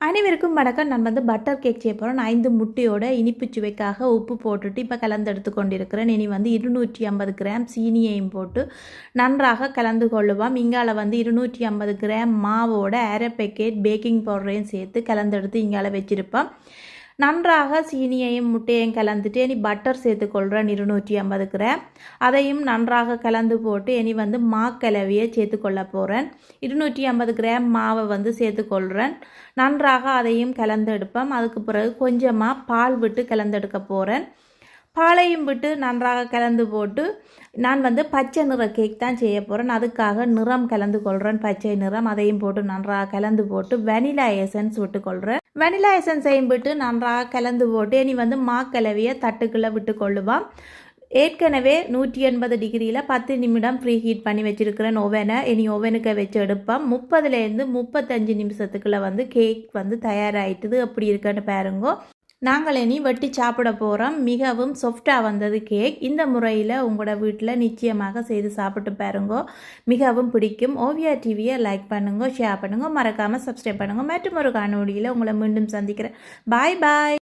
அனைவருக்கும் வணக்கம். நான் வந்து பட்டர் கேக் செய்ய போகிறேன் நான் ஐந்து முட்டையோட இனிப்பு சுவைக்காக உப்பு போட்டுட்டு இப்போ கலந்து எடுத்து கொண்டிருக்கிறேன். இனி வந்து இருநூற்றி ஐம்பது கிராம் சீனியையும் போட்டு நன்றாக கலந்து கொள்ளுவோம். இங்கால வந்து இருநூற்றி ஐம்பது கிராம் மாவோட அரை பேக்கெட் பேக்கிங் பவுடரையும் சேர்த்து கலந்தெடுத்து இங்கால வச்சுருப்போம். நன்றாக சீனியையும் முட்டையும் கலந்துட்டு இனி பட்டர் சேர்த்துக்கொள்கிறேன் இருநூற்றி ஐம்பது கிராம். அதையும் நன்றாக கலந்து போட்டு இனி வந்து மா கலவையை சேர்த்துக்கொள்ள போகிறேன் இருநூற்றி ஐம்பது கிராம் மாவை வந்து சேர்த்துக்கொள்கிறேன் நன்றாக அதையும் கலந்தெடுப்பேன். அதுக்கு பிறகு கொஞ்சமாக பால் விட்டு கலந்தெடுக்க போகிறேன் பாலையும் விட்டு நன்றாக கலந்து போட்டு நான் வந்து பச்சை நிற கேக் தான் செய்ய போகிறேன் அதுக்காக நிறம் கலந்து கொள்கிறேன் பச்சை நிறம் அதையும் போட்டு நன்றாக கலந்து போட்டு வெனிலா எசன்ஸ் விட்டுக்கொள்கிறேன் வெனிலா எசன்ஸையும் விட்டு நன்றாக கலந்து போட்டு இனி வந்து மாக்கலவையை தட்டுக்குள்ளே விட்டு கொள்ளுவான். ஏற்கனவே நூற்றி எண்பது டிகிரியில் பத்து நிமிடம் ஃப்ரீ ஹீட் பண்ணி வச்சுருக்கிறேன் ஓவனை இனி ஓவனுக்கு வச்சு எடுப்பான். முப்பதுலேருந்து முப்பத்தஞ்சு நிமிஷத்துக்குள்ளே வந்து கேக் வந்து தயாராகிட்டுது அப்படி இருக்குன்னு பாருங்கோ. நாங்கள் இனி வெட்டி சாப்பிட போகிறோம் மிகவும் சாஃப்டாக வந்தது கேக் இந்த முறையில் உங்களோட வீட்டில் நிச்சயமாக செய்து சாப்பிட்டு பாருங்கோ. மிகவும் பிடிக்கும். ஓவியா டிவியை லைக் பண்ணுங்க ஷேர் பண்ணுங்க. மறக்காமல் சப்ஸ்கிரைப் பண்ணுங்க. மற்றும் ஒரு காணொலியில் உங்களை மீண்டும் சந்திக்கிறேன். பாய் பாய்